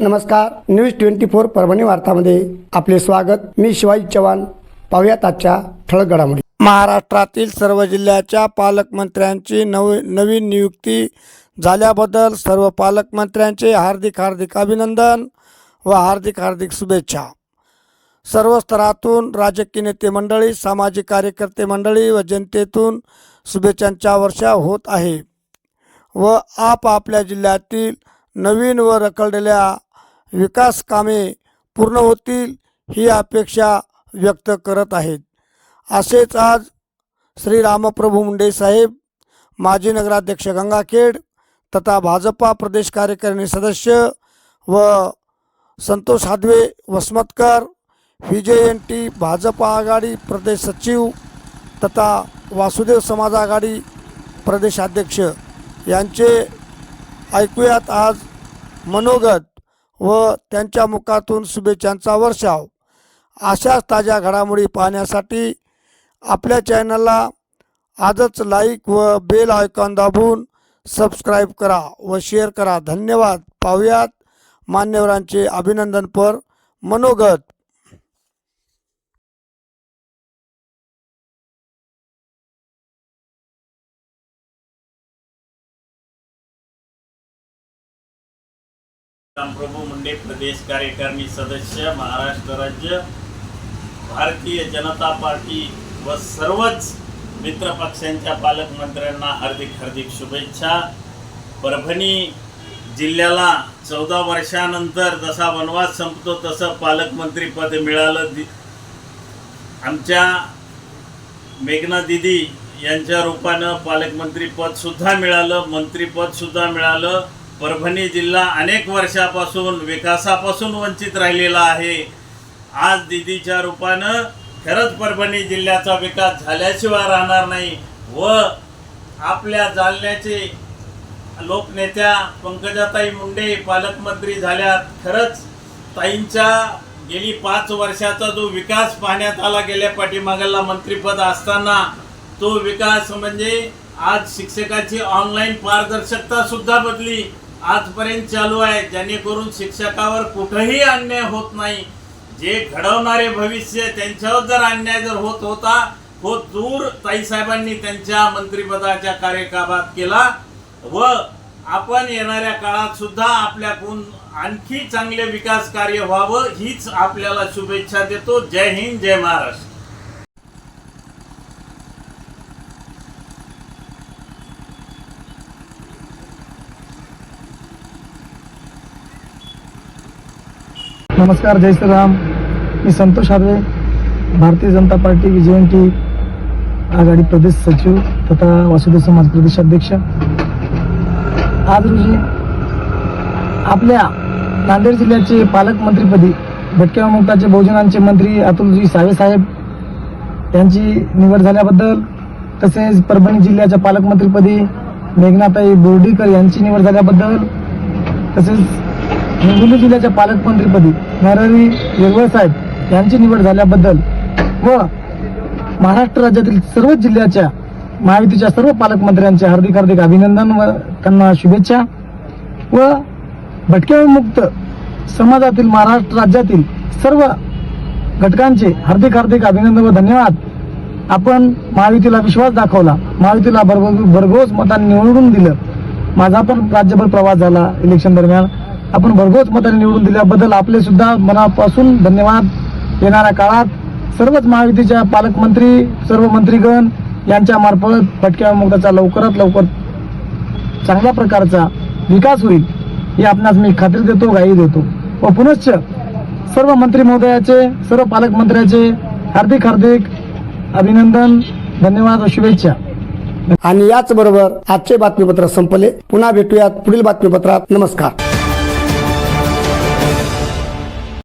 नमस्कार news twenty four Parbhani वार्तामध्ये आपले स्वागत. मी शिवाजी चव्हाण. पाहुयात आजच्या ठळक घडामोडी महाराष्ट्रातील सर्व जिल्ह्याच्या पालकमंत्र्यांची नव नवीन नियुक्ती झाल्याबद्दल सर्व पालकमंत्र्यांचे हार्दिक हार्दिक अभिनंदन व हार्दिक हार्दिक शुभेच्छा. सर्व स्तरातून राजकीय नेते मंडळी सामाजिक कार्यकर्ते मंडळी व जनतेतून शुभेच्छांच्या वर्षा होत आहे व आपापल्या जिल्ह्यातील नवीन व रखडलेल्या विकास कामे पूर्ण होतील ही अपेक्षा व्यक्त करत आहेत. असेच आज श्री रामप्रभू मुंडे साहेब माजी नगराध्यक्ष गंगाखेड तथा भाजपा प्रदेश कार्यकारिणी सदस्य व संतोष हादवे वसमतकर विजय एन टी भाजपा आघाडी प्रदेश सचिव तथा वासुदेव समाज आघाडी प्रदेशाध्यक्ष यांचे ऐकूयात आज मनोगत व त्यांच्या मुखातून शुभेच्छांचा वर्षाव. अशाच ताज्या घडामोडी पाहण्यासाठी आपल्या चॅनलला आजच लाईक व बेल आयकॉन दाबून सबस्क्राईब करा व शेअर करा. धन्यवाद. पाहुयात मान्यवरांचे अभिनंदनपर मनोगत. रामप्रभू मुंडे प्रदेश कार्यकारिणी सदस्य महाराष्ट्र राज्य भारतीय जनता पार्टी व सर्वच मित्रपक्षांच्या पालकमंत्र्यांना हार्दिक हार्दिक शुभेच्छा. परभणी जिल्ह्याला चौदा वर्षानंतर जसा वनवास संपतो तसं पालकमंत्रीपद मिळालं. दि आमच्या मेघना दिदी यांच्या रूपानं पालकमंत्रीपदसुद्धा मिळालं मंत्रीपदसुद्धा मिळालं. परभणी जिल्हा अनेक वर्षापासून विकासापासून वंचित राहिलेला आहे. आज दिदीच्या रूपानं खरंच परभणी जिल्ह्याचा विकास झाल्याशिवाय राहणार नाही व आपल्या जालन्याचे लोकनेत्या पंकजाताई मुंडे पालकमंत्री झाल्यात. खरंच ताईंच्या गेली पाच वर्षाचा जो विकास पाहण्यात आला गेल्या पाठीमागाला मंत्रिपद असताना तो विकास म्हणजे आज शिक्षकाची ऑनलाईन पारदर्शकता सुद्धा बदली. आजपर्यंत चालू आहे. जेणेकरून शिक्षकावर कुठंही अन्याय होत नाही. जे घडवणारे भविष्य त्यांच्यावर जर अन्याय जर होत होता हो दूर ताईसाहेबांनी त्यांच्या मंत्रिपदाच्या कार्यकाळात केला. व आपण येणाऱ्या काळात सुद्धा आपल्याकडून आणखी चांगले विकास कार्य व्हावं हीच आपल्याला शुभेच्छा देतो. जय हिंद जय महाराष्ट्र. नमस्कार जय श्रीराम. मी संतोष हादवे भारतीय जनता पार्टी विजयंती आघाडी प्रदेश सचिव तथा वासुदेव समाज प्रदेशाध्यक्ष आज रोजी आपल्या नांदेड जिल्ह्याचे पालकमंत्रीपदी भटक्या मुक्ताचे बहुजनांचे मंत्री अतुलजी सावेसाहेब यांची निवड झाल्याबद्दल तसेच परभणी जिल्ह्याच्या पालकमंत्रीपदी मेघनाताई बोर्डीकर यांची निवड झाल्याबद्दल तसेच हिंगोली जिल्ह्याच्या पालकमंत्रीपदी नरहरी येळवळ साहेब यांची निवड झाल्याबद्दल व महाराष्ट्र राज्यातील सर्वच जिल्ह्याच्या महायुतीच्या सर्व पालकमंत्र्यांचे हार्दिक हार्दिक अभिनंदन व त्यांना शुभेच्छा व भटक्या मुक्त समाजातील महाराष्ट्र राज्यातील सर्व घटकांचे हार्दिक हार्दिक अभिनंदन व धन्यवाद. आपण महायुतीला विश्वास दाखवला. महायुतीला भरघोस मतांनी निवडून दिलं. माझा पण राज्यभर प्रवास झाला इलेक्शन दरम्यान. आपण भरघोस मतांनी निवडून दिल्याबद्दल आपले सुद्धा मनापासून धन्यवाद. येणाऱ्या काळात सर्वच महायुतीच्या पालकमंत्री सर्व मंत्रीगण यांच्या मार्फत फटक्या मुक्ताचा लवकरात लवकर चांगल्या प्रकारचा विकास होईल हे आपणास मी खात्री देतो गाई देतो. व पुनश्च सर्व मंत्री महोदयाचे सर्व पालकमंत्र्याचे हार्दिक हार्दिक अभिनंदन धन्यवाद व शुभेच्छा. आणि याचबरोबर आजचे बातमीपत्र संपले. पुन्हा भेटूयात पुढील बातमीपत्रात. नमस्कार.